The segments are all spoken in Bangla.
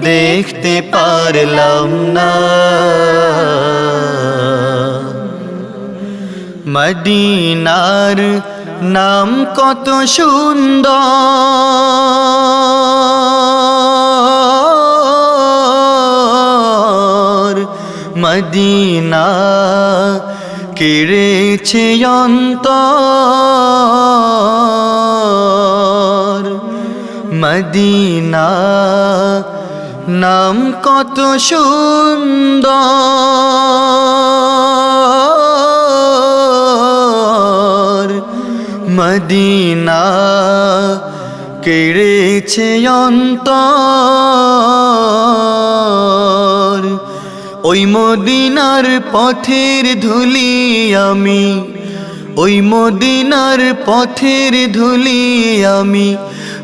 দেখতে পারলাম না। মদিনার নাম কত সুন্দর। মদিনা কেড়েছে অন্তর। মদিনা নাম কত সুন্দর। মদিনা কেড়েছে অন্তর। ওই মদিনার পথের ধুলি আমি, ওই মদিনার পথের ধুলি আমি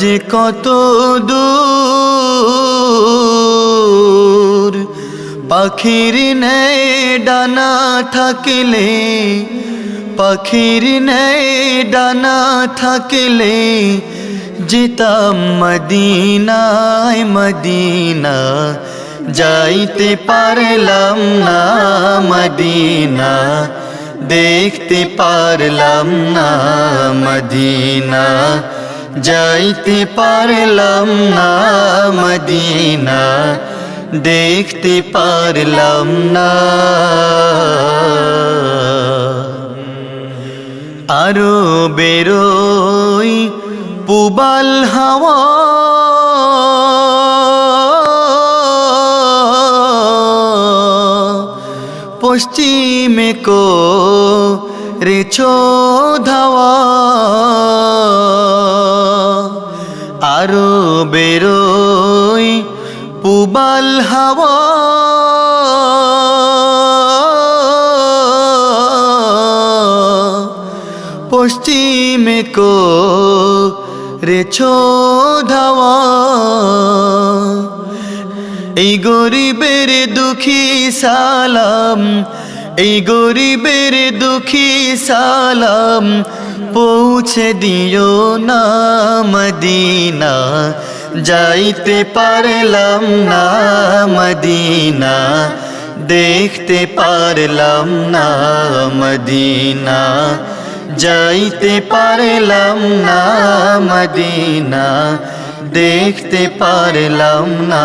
যে কত দূর, পাখির নেই ডানা থাকলে, পাখির নেই ডানা থাকলে যেতাম মদিনায় মদিনা, যাইতে পারলাম না মদিনা, দেখতে পারলাম না মদিনা। যাইতে পারলাম না মদিনা দেখতে পারলাম না। আরও বেরোই পুবাল হাওয়া। পশ্চিমে কো রেছো ধাওয়া আরও বেরোই পুবাল হাওয়া। পশ্চিমে কো রেছো ধাওয়া এই গরিবের দুঃখী সালাম এই গরিবের দুঃখী সালাম পৌঁছে দিও না মদিনা। যাইতে পারলাম না মদিনা, দেখতে পারলাম না মদিনা। যাইতে পারলাম না মদিনা, দেখতে পারলাম না